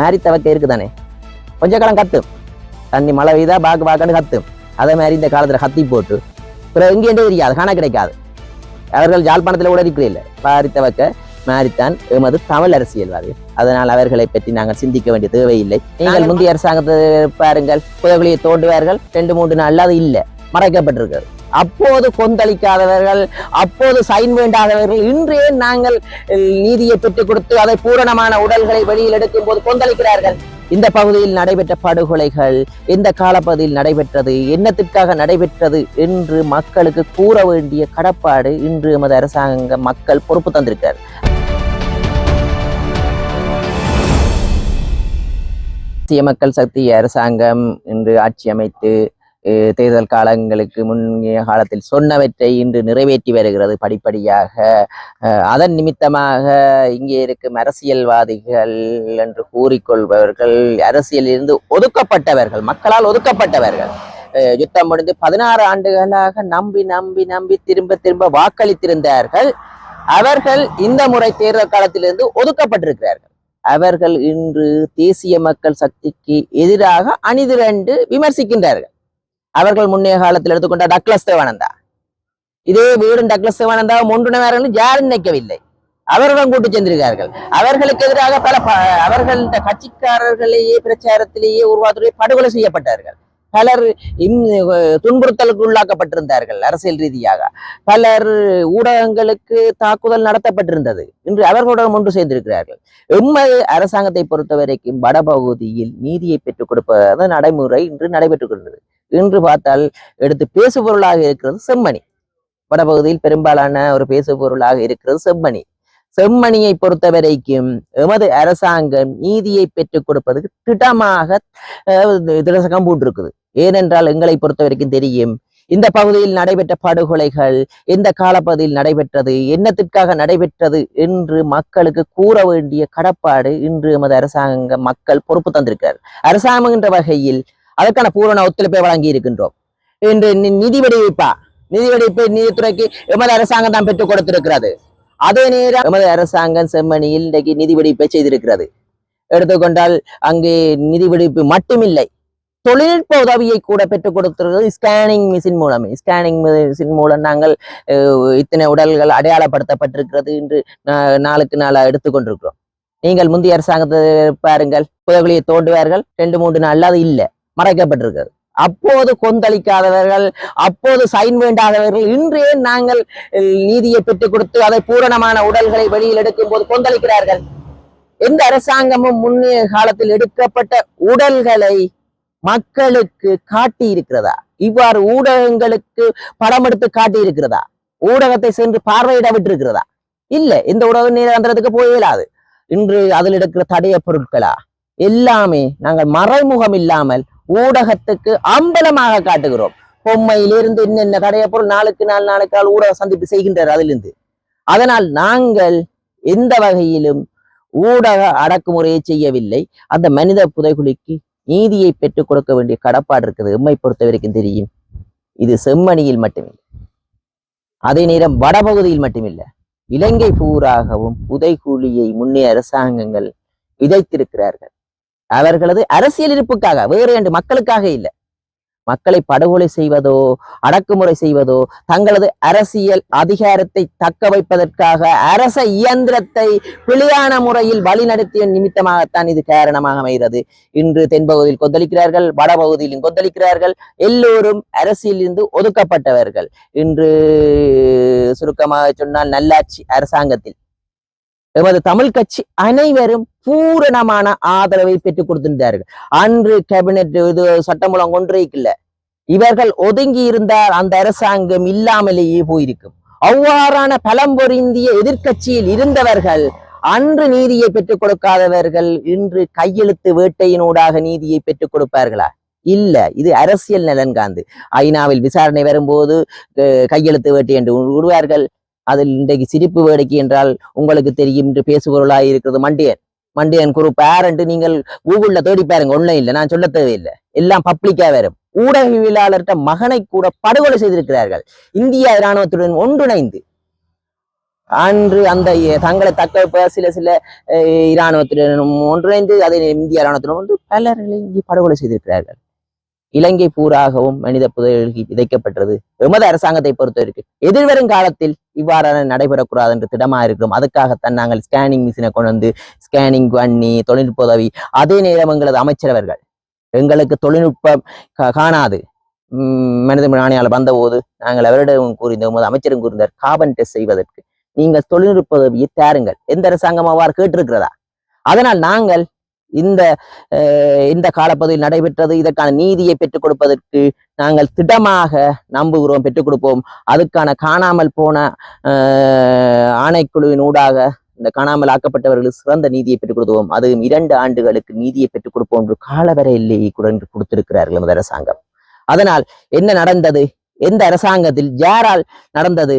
மாதிரி தவக்க இருக்குதானே? கொஞ்ச காலம் கத்தும் தண்ணி மழை பெய்தா பாக்கு பாக்குன்னு கத்தும் அதே மாதிரி இந்த காலத்துல கத்தி போட்டு. பிறகு எங்கேயும் தெரியாது காண கிடைக்காது. அவர்கள் யாழ்ப்பாணத்துல கூட இருக்கிறே இல்லை. பாரித்தவக்க மாரித்தான் எமது தமிழ் அரசியல்வாதி. அதனால் அவர்களை பற்றி நாங்கள் சிந்திக்க வேண்டிய தேவையில்லை. நீங்கள் முந்தைய அரசாங்கத்தை பாருங்கள். புதகுலியை தோண்டுவார்கள். ரெண்டு மூன்று நாள்ல அது இல்லை. மறைக்கப்பட்டிருக்கிறது அப்போது கொந்தளிக்காதவர்கள் அப்போது சைன் வேண்டாதவர்கள் இன்றே நாங்கள் நீதியை பெற்றுக் கொடுத்து அதை பூரணமான உடல்களை வெளியில் எடுக்கும் போது கொந்தளிக்கிறார்கள். இந்த பகுதியில் நடைபெற்ற படுகொலைகள் எந்த காலப்பகுதியில் நடைபெற்றது என்னத்திற்காக நடைபெற்றது என்று மக்களுக்கு கூற வேண்டிய கடப்பாடு இன்று எமது அரசாங்க மக்கள் பொறுப்பு தந்திருக்கிறார். மக்கள் சக்தி அரசாங்கம் இன்று ஆட்சி அமைத்து தேர்தல் காலங்களுக்கு முன் காலத்தில் சொன்னவற்றை இன்று நிறைவேற்றி வருகிறது படிப்படியாக. அதன் நிமித்தமாக இங்கே இருக்கும் அரசியல்வாதிகள் என்று கூறிக்கொள்பவர்கள் அரசியலிருந்து ஒதுக்கப்பட்டவர்கள் மக்களால் ஒதுக்கப்பட்டவர்கள் அஹ், யுத்தம் முடிந்து பதினாறு ஆண்டுகளாக நம்பி நம்பி நம்பி திரும்ப திரும்ப வாக்களித்திருந்தார்கள். அவர்கள் இந்த முறை தேர்தல் காலத்திலிருந்து ஒதுக்கப்பட்டிருக்கிறார்கள். அவர்கள் இன்று தேசிய மக்கள் சக்திக்கு எதிராக அணிதிரண்டு விமர்சிக்கின்றார்கள். அவர்கள் முன்னைய காலத்தில் எடுத்துக்கொண்ட டக்ளஸ் தேவானந்தா. இதே வீடும் டக்ளஸ் தேவானந்தா ஒன்றுணவார்கள் யார் நினைக்கவில்லை. அவர்களும் கூட்டு சென்றிருக்கார்கள் அவர்களுக்கு எதிராக பல அவர்கள் இந்த கட்சிக்காரர்களையே பிரச்சாரத்திலேயே உருவாத்துறை படுகொலை செய்யப்பட்டார்கள். பலர் இம் துன்புறுத்தலுக்கு உள்ளாக்கப்பட்டிருந்தார்கள் அரசியல் ரீதியாக. பலர் ஊடகங்களுக்கு தாக்குதல் நடத்தப்பட்டிருந்தது. இன்று அவர்களுடன் ஒன்று சேர்ந்திருக்கிறார்கள். எம்மது அரசாங்கத்தை பொறுத்தவரைக்கும் வடபகுதியில் நீதியை பெற்றுக் கொடுப்பது நடைமுறை இன்று நடைபெற்றுக் கொண்டது இன்று பார்த்தால் எடுத்து பேசுபொருளாக இருக்கிறது செம்மணி. வடபகுதியில் பெரும்பாலான ஒரு பேசுபொருளாக இருக்கிறது செம்மணி. செம்மணியை பொறுத்தவரைக்கும் எமது அரசாங்கம் நீதியை பெற்றுக் கொடுப்பதுக்கு திட்டமாக திடசகம் பூண்டிருக்குது. ஏனென்றால் எங்களை பொறுத்த வரைக்கும் தெரியும் இந்த பகுதியில் நடைபெற்ற படுகொலைகள் எந்த காலப்பகுதியில் நடைபெற்றது என்னத்திற்காக நடைபெற்றது என்று மக்களுக்கு கூற வேண்டிய கடப்பாடு இன்று எமது அரசாங்க மக்கள் பொறுப்பு தந்திருக்கிறார் அரசாங்கம் என்ற வகையில் அதற்கான பூரண ஒத்துழைப்பை வழங்கி இருக்கின்றோம் இன்று நிதி விடுவிப்பா. நிதி விடுவிப்பை நீதித்துறைக்கு எமது அரசாங்கம் தான் பெற்றுக் கொடுத்திருக்கிறது. அதே நேரம் எமது அரசாங்கம் செம்மணியில் இன்றைக்கு நிதி வெடிப்பை செய்திருக்கிறது. எடுத்துக்கொண்டால் அங்கே நிதி வெடிப்பு மட்டுமில்லை. தொழில்நுட்ப உதவியை கூட பெற்றுக் கொடுத்திருக்கிறது ஸ்கேனிங் மிஷின் மூலம். ஸ்கேனிங் மிஷின் மூலம் நாங்கள் அஹ், இத்தனை உடல்கள் அடையாளப்படுத்தப்பட்டிருக்கிறது என்று நா- நாளுக்கு நாளாக எடுத்துக்கொண்டிருக்கிறோம். நீங்கள் முந்தைய அரசாங்கத்தை பாருங்கள். புதவியை தோண்டுவார்கள். ரெண்டு மூன்று நாள் அது இல்லை. மறைக்கப்பட்டிருக்கிறது. அப்போது கொந்தளிக்காதவர்கள் அப்போது சைன் வேண்டாதவர்கள் இன்றே நாங்கள் நீதியை பெற்றுக் கொடுத்து அதை பூரணமான உடல்களை வெளியில் எடுக்கும் போது கொந்தளிக்கிறார்கள்? எந்த அரசாங்கமும் முன்னைய காலத்தில் எடுக்கப்பட்ட உடல்களை மக்களுக்கு காட்டி இருக்கிறதா இவ்வாறு ஊடகங்களுக்கு படம் எடுத்து காட்டி இருக்கிறதா ஊடகத்தை சென்று பார்வையிட விட்டிருக்கிறதா? இல்ல இந்த ஊடக நீரந்திரத்துக்கு போய் இயலாது இன்று அதில் எடுக்கிற தடைய பொருட்களா? எல்லாமே நாங்கள் மறைமுகம் இல்லாமல் ஊடகத்துக்கு அம்பலமாக காட்டுகிறோம். பொம்மையிலிருந்து என்னென்ன கடைய பொருள் நாளுக்கு நாள் நாளுக்கு நாள் ஊடக சந்திப்பு செய்கின்றார் அதிலிருந்து. அதனால் நாங்கள் எந்த வகையிலும் ஊடக அடக்குமுறையை செய்யவில்லை. அந்த மனித புதைகுழிக்கு நீதியை பெற்றுக் கொடுக்க வேண்டிய கடப்பாடு இருக்குது. எம்மை பொறுத்த வரைக்கும் தெரியும். இது செம்மணியில் மட்டுமில்லை. அதே நேரம் வடபகுதியில் மட்டுமில்லை. இலங்கை பூராகவும் புதைகுழியை முன்னே அரசாங்கங்கள் விதைத்திருக்கிறார்கள். அவர்களது அரசியல் இருப்புக்காக வேறு என்று மக்களுக்காக இல்லை. மக்களை படுகொலை செய்வதோ அடக்குமுறை செய்வதோ தங்களது அரசியல் அதிகாரத்தை தக்க வைப்பதற்காக அரச இயந்திரத்தை பிழையான முறையில் வழிநடத்திய நிமித்தமாகத்தான் இது காரணமாக அமைகிறது. இன்று தென்பகுதியில் கொந்தளிக்கிறார்கள் வடபகுதியிலும் கொந்தளிக்கிறார்கள் எல்லோரும் அரசியலிருந்து ஒதுக்கப்பட்டவர்கள். இன்று சுருக்கமாக சொன்னால் நல்லாட்சி அரசாங்கத்தில் எமது தமிழ் கட்சி அனைவரும் பூரணமான ஆதரவை பெற்றுக் கொடுத்திருந்தார்கள். அன்று கேபினெட் இது சட்டமூலம் ஒன்றைக்கில்ல இவர்கள் ஒதுங்கி இருந்தால் அந்த அரசாங்கம் இல்லாமலேயே போயிருக்கும். அவ்வாறான பலம்பொருந்திய எதிர்கட்சியில் எதிர்க்கட்சியில் இருந்தவர்கள் அன்று நீதியை பெற்றுக் கொடுக்காதவர்கள் இன்று கையெழுத்து வேட்டையினூடாக நீதியை பெற்றுக் கொடுப்பார்களா? இல்ல இது அரசியல் நலன் காந்து. ஐநாவில் விசாரணை வரும்போது கையெழுத்து வேட்டை என்று விடுவார்கள் அதில் இன்றைக்கு சிரிப்பு வேடிக்கை என்றால் உங்களுக்கு தெரியும் என்று பேசுபொருளாக இருக்கிறது மண்டியன். மண்டியன் குரூப் பேரண்ட் நீங்கள் கூகுள்ல தேடி பாருங்க ஒன்றும் நான் சொல்ல தேவையில்லை. எல்லாம் பப்ளிக்கா வரும். ஊடகவியலாளர்கிட்ட மகனை கூட படுகொலை செய்திருக்கிறார்கள். இந்திய இராணுவத்துடன் ஒன்றிணைந்து. அன்று அந்த தங்களை தக்க சில சில அஹ், ஒன்றிணைந்து அதை இந்திய இராணுவத்துடன் வந்து பலர்களை இங்கே படுகொலை செய்திருக்கிறார்கள். இலங்கை பூராகவும் மனித புதையல்கள் விதைக்கப்பட்டது. எமது அரசாங்கத்தை பொறுத்தவரைக்கு எதிர்வரும் காலத்தில் இவ்வாறான நடைபெறக்கூடாது என்று திடமா இருக்கிறோம். அதுக்காகத்தான் நாங்கள் ஸ்கேனிங் மிஷினை கொண்டு வந்து ஸ்கேனிங் பண்ணி தொழில்நுட்ப உதவி அதே நேரம் எங்களது அமைச்சரவர்கள் எங்களுக்கு தொழில்நுட்பம் கா- காணாது. உம் மனித நாணயாளர் வந்தபோது நாங்கள் அவரிடம் கூறியிருந்தோம் போது அமைச்சரும் கூறினார் கார்பன் டெஸ்ட் செய்வதற்கு. நீங்கள் தொழில்நுட்ப உதவியை தாருங்கள் எந்த அரசாங்கம் அவ்வாறு கேட்டிருக்கிறதா? அதனால் நாங்கள் இந்த இந்த காலப்பகுதியில் நடைபெற்றது இதற்கான நீதியை பெற்றுக் கொடுப்பதற்கு நாங்கள் திடமாக நம்புகிறோம் பெற்றுக் கொடுப்போம். அதுக்கான காணாமல் போன ஆணைக்குழுவின் ஊடாக இந்த காணாமல் ஆக்கப்பட்டவர்களுக்கு சிறந்த நீதியை பெற்றுக் கொடுப்போம் அதுவும் இரண்டு ஆண்டுகளுக்கு நீதியை பெற்றுக் கொடுப்போம் என்று காலவரை எல்லையை கொடுத்திருக்கிறார்கள் நமது அரசாங்கம். அதனால் என்ன நடந்தது? எந்த அரசாங்கத்தில் யாரால் நடந்தது?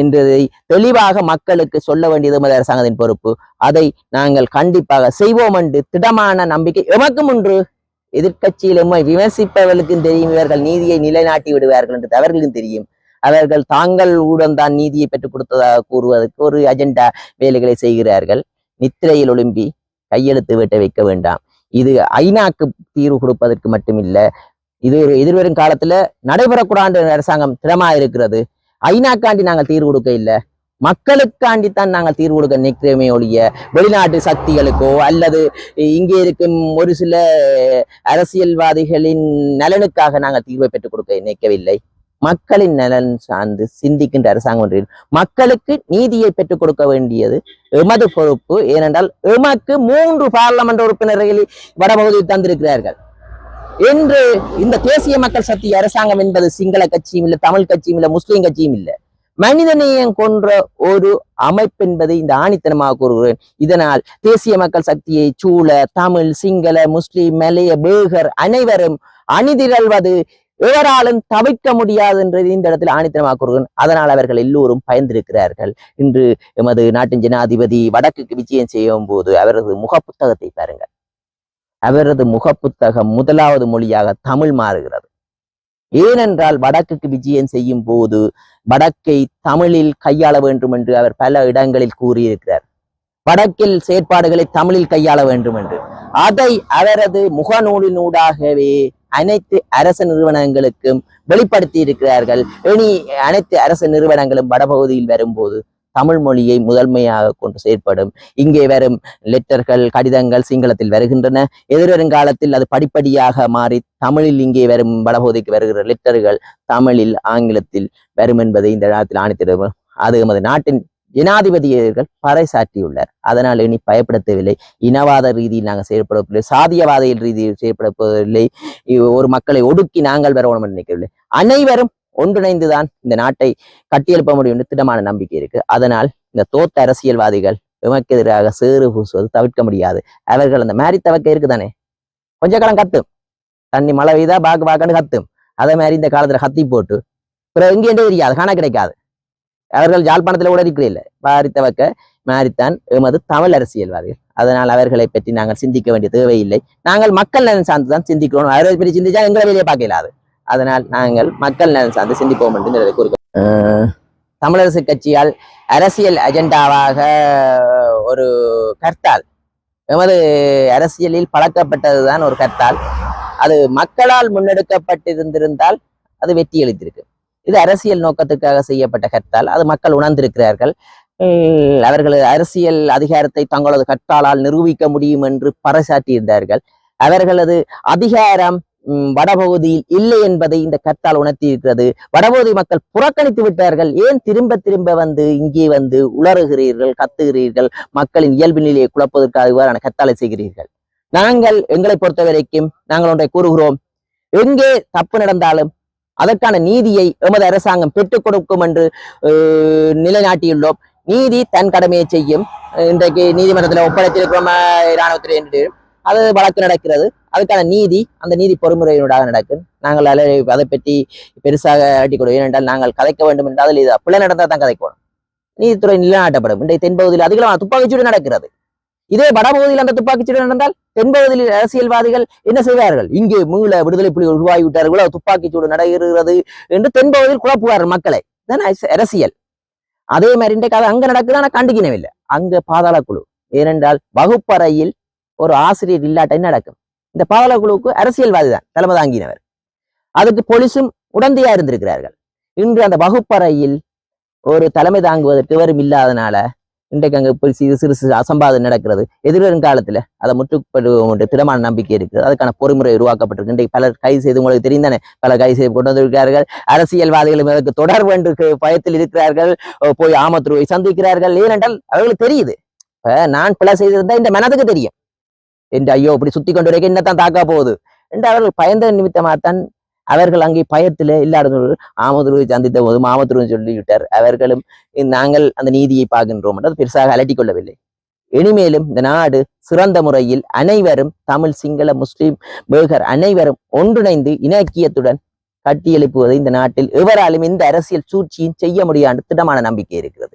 என்றதை தெளிவாக மக்களுக்கு சொல்ல வேண்டியது நமது அரசாங்கத்தின் பொறுப்பு. அதை நாங்கள் கண்டிப்பாக செய்வோம் என்று திடமான நம்பிக்கை எமக்கும் ஒன்று எதிர்கட்சியில் எம்மை விமர்சிப்பவர்களுக்கும் தெரியும் இவர்கள் நீதியை நிலைநாட்டி விடுவார்கள் என்று அவர்களுக்கும் தெரியும். அவர்கள் தாங்கள் ஊடம் தான் நீதியை பெற்றுக் கொடுத்ததாக கூறுவதற்கு ஒரு அஜெண்டா வேலைகளை செய்கிறார்கள். நித்திரையில் ஒழும்பி கையெழுத்து வெட்ட வைக்க வேண்டாம். இது ஐநாக்கு தீர்வு கொடுப்பதற்கு மட்டுமில்லை இது ஒரு எதிர்வரும் காலத்துல நடைபெறக்கூடாது அரசாங்கம் திடமா இருக்கிறது. ஐநாக்காண்டி நாங்கள் தீர்வு கொடுக்க இல்லை. மக்களுக்காண்டி தான் நாங்கள் தீர்வு கொடுக்க நிற்கிறோமே ஒழிய வெளிநாட்டு சக்திகளுக்கோ அல்லது இங்கே இருக்கும் ஒரு சில அரசியல்வாதிகளின் நலனுக்காக நாங்கள் தீர்வை பெற்றுக் கொடுக்க நிற்கவில்லை. மக்களின் நலன் சார்ந்து சிந்திக்கின்ற அரசாங்கம் ஒன்றில் மக்களுக்கு நீதியை பெற்றுக் கொடுக்க வேண்டியது எமது பொறுப்பு. ஏனென்றால் எமக்கு மூன்று பாராளுமன்ற உறுப்பினர்களை வடபகுதியில் தந்திருக்கிறார்கள். என்று இந்த தேசிய மக்கள் சக்தி அரசாங்கம் என்பது சிங்கள கட்சியும் இல்லை தமிழ் கட்சியும் இல்லை முஸ்லிம் கட்சியும் இல்லை. மனிதநேயம் கொன்ற ஒரு அமைப்பு என்பதை இந்த ஆணித்தனமாக கூறுகிறேன். இதனால் தேசிய மக்கள் சக்தியை சூழ தமிழ் சிங்கள முஸ்லிம் மலைய பேகர் அனைவரும் அணிதிரள்வது எவராலும் தவிர்க்க முடியாது என்றது இந்த இடத்தில் ஆணித்தனமாக கூறுகிறேன். அதனால் அவர்கள் எல்லோரும் பயந்திருக்கிறார்கள். இன்று எமது நாட்டின் ஜனாதிபதி வடக்குக்கு விஜயம் செய்யும் போது அவரது முகப்புத்தகத்தை பாருங்கள். அவரது முகப்புத்தகம் முதலாவது மொழியாக தமிழ் மாறுகிறது. ஏனென்றால் வடக்குக்கு விஜயம் செய்யும் போது வடக்கை தமிழில் கையாள வேண்டும் என்று அவர் பல இடங்களில் கூறியிருக்கிறார். வடக்கில் செயற்பாடுகளை தமிழில் கையாள வேண்டும் என்று. அதை அவரது முகநூலினூடாகவே அனைத்து அரசு நிறுவனங்களுக்கும் வெளிப்படுத்தி இருக்கிறார்கள் இனி அனைத்து அரசு நிறுவனங்களும் வடபகுதியில் வரும்போது தமிழ் மொழியை முதன்மையாக கொண்டு செயற்படும். இங்கே வரும் லெட்டர்கள் கடிதங்கள் சிங்களத்தில் வருகின்றன. எதிர்வரும் காலத்தில் அது படிப்படியாக மாறி தமிழில் இங்கே வரும் வடபகுதிக்கு வருகிற லெட்டர்கள் தமிழில் ஆங்கிலத்தில் வரும் என்பதை இந்த நேரத்தில் ஆணைத்திடும். அது எமது நாட்டின் ஜனாதிபதியர்கள் பறைசாற்றியுள்ளார் அதனால் இனி பயப்படுத்தவில்லை. இனவாத ரீதியில் நாங்கள் செயற்படவில்லை. சாதியவாத ரீதியில் செயல்பட போவதில்லை ஒரு மக்களை ஒடுக்கி நாங்கள் வரணும் நினைக்கவில்லை. அனைவரும் ஒன்றிணைந்துதான் இந்த நாட்டை கட்டியெழுப்ப முடியும் என்று திடமான நம்பிக்கை இருக்கு. அதனால் இந்த தோத்த அரசியல்வாதிகள் எமக்கு எதிராக சேறு பூசுவது தவிர்க்க முடியாது. அவர்கள் அந்த மாதிரி தவக்க இருக்குதானே? கொஞ்ச காலம் கத்தும். தண்ணி மழை பெய்தா பாக்கு பாக்குன்னு கத்தும். அதே மாதிரி இந்த காலத்துல கத்தி போட்டு பிறகு எங்கேண்டே தெரியாது காண கிடைக்காது. அவர்கள் யாழ்ப்பாணத்துல கூட இருக்கிற இல்லை. பாரித்தவக்க மாரித்தான் எமது தமிழ் அரசியல்வாதிகள். அதனால் அவர்களை பற்றி நாங்கள் சிந்திக்க வேண்டிய தேவையில்லை. நாங்கள் மக்கள் நலன் சார்ந்து தான் சிந்திக்கணும் அவர்களை பற்றி சிந்திச்சா எங்களை வெளியே பார்க்க இயலாது. அதனால் நாங்கள் மக்கள் நலன் சார்ந்து சிந்திப்போம் என்று கூறுகிறோம். தமிழரசு கட்சியால் அரசியல் அஜெண்டாவாக ஒரு கர்த்தால் எமது அரசியலில் பழக்கப்பட்டதுதான் ஒரு கர்த்தால் அது மக்களால் முன்னெடுக்கப்பட்டிருந்திருந்தால் அது வெற்றி அளித்திருக்கு. இது அரசியல் நோக்கத்துக்காக செய்யப்பட்ட கர்த்தால் அது மக்கள் உணர்ந்திருக்கிறார்கள். அவர்களது அரசியல் அதிகாரத்தை தங்களது கட்டாளால் நிரூபிக்க முடியும் என்று பறைசாற்றியிருந்தார்கள். அவர்களது அதிகாரம் வடபகுதியில் இல்லை என்பதை இந்த கத்தால் உணர்த்தி இருக்கிறது வடபகுதி மக்கள் புறக்கணித்து விட்டார்கள். ஏன் திரும்ப திரும்ப வந்து இங்கே வந்து உளறுகிறீர்கள் கத்துகிறீர்கள்? மக்களின் இயல்பு நிலையை குழப்பதற்காக இவ்வாறான கத்தாலை செய்கிறீர்கள். நாங்கள் எங்களை பொறுத்த வரைக்கும் நாங்கள் ஒன்றை கூறுகிறோம். எங்கே தப்பு நடந்தாலும் அதற்கான நீதியை எமது அரசாங்கம் பெற்றுக் கொடுக்கும் என்று நிலைநாட்டியுள்ளோம். நீதி தன் கடமையை செய்யும். இன்றைக்கு நீதிமன்றத்தில் ஒப்படைத்திருக்கிறோம் அஹ், இராணுவத்தில் என்று. அது வழக்கு நடக்கிறது. அதுக்கான நீதி அந்த நீதி பொறுமுறையினூடாக நடக்கும். நாங்கள் அதை அதை பற்றி பெருசாக ஆட்டி ஏனென்றால் நாங்கள் கதைக்க வேண்டும் என்றால் அதில் இது பிள்ளை நடந்தால் தான் கதைக்கணும். நீதித்துறை நிலைநாட்டப்படும். இன்றைய தென்பகுதியில் அதிகமாக துப்பாக்கிச்சூடு நடக்கிறது. இதே வடபகுதியில் அந்த துப்பாக்கிச்சூடு நடந்தால் தென்பகுதியில் அரசியல்வாதிகள் என்ன செய்வார்கள்? இங்கே மீள விடுதலை புலிகள் உருவாகிவிட்டார்கள் துப்பாக்கிச்சூடு நடக்கிறது என்று தென்பகுதியில் குழப்புவார்கள் மக்களை. இதுதான் அரசியல். அதே மாதிரி இன்றைக்கு அது அங்க நடக்குது ஆனால் கண்டுக்கினவில்லை. அங்கே பாதாள குழு. ஏனென்றால் வகுப்பறையில் ஒரு ஆசிரியர் இல்லாட்ட என்ன நடக்கும்? இந்த பாதாள குழுவுக்கு அரசியல்வாதி தான் தலைமை தாங்கினவர். அதுக்கு போலீஸும் உடந்தையா இருந்திருக்கிறார்கள். இன்று அந்த வகுப்பறையில் ஒரு தலைமை தாங்குவதற்கு இவரும் இல்லாதனால இன்றைக்கு அங்கே இப்படி சிறு சிறு சிறு அசம்பாதம் நடக்கிறது. எதிர்வரும் காலத்துல அதை முற்றுப்படுவோம் என்று திடமான நம்பிக்கை இருக்குது. அதுக்கான பொறிமுறை உருவாக்கப்பட்டிருக்கு. இன்றைக்கு பலர் கைது செய்து உங்களுக்கு தெரிந்தானே பலர் கைது செய்து கொண்டு வந்திருக்கிறார்கள். அரசியல்வாதிகளும் அதற்கு தொடர்பு என்று பயத்தில் இருக்கிறார்கள். ஓ, போய் ஆமத்துருவை சந்திக்கிறார்கள். ஏனென்றால் அவர்களுக்கு தெரியுது. நான் பிழை செய்திருந்தா இந்த மனதுக்கு தெரியும். என்று ஐயோ இப்படி சுத்தி கொண்டு வரைக்கும் என்னத்தான் தாக்கா போகுது? என்று அவர்கள் பயந்த நிமித்தமாகத்தான் அவர்கள் அங்கே பயத்துல இல்லாதவர்கள் ஆமதுருவை சந்தித்த போது மாமதுருவை சொல்லிவிட்டார் அவர்களும் நாங்கள் அந்த நீதியை பார்க்கின்றோம் என்று பெருசாக அலட்டிக் கொள்ளவில்லை. இனிமேலும் இந்த நாடு சிறந்த முறையில் அனைவரும் தமிழ் சிங்கள முஸ்லிம் பேகர் அனைவரும் ஒன்றிணைந்து இணக்கியத்துடன் கட்டியெழுப்புவதை இந்த நாட்டில் எவராலும் இந்த அரசியல் சூழ்ச்சியும் செய்ய முடியாது திடமான நம்பிக்கை இருக்கிறது.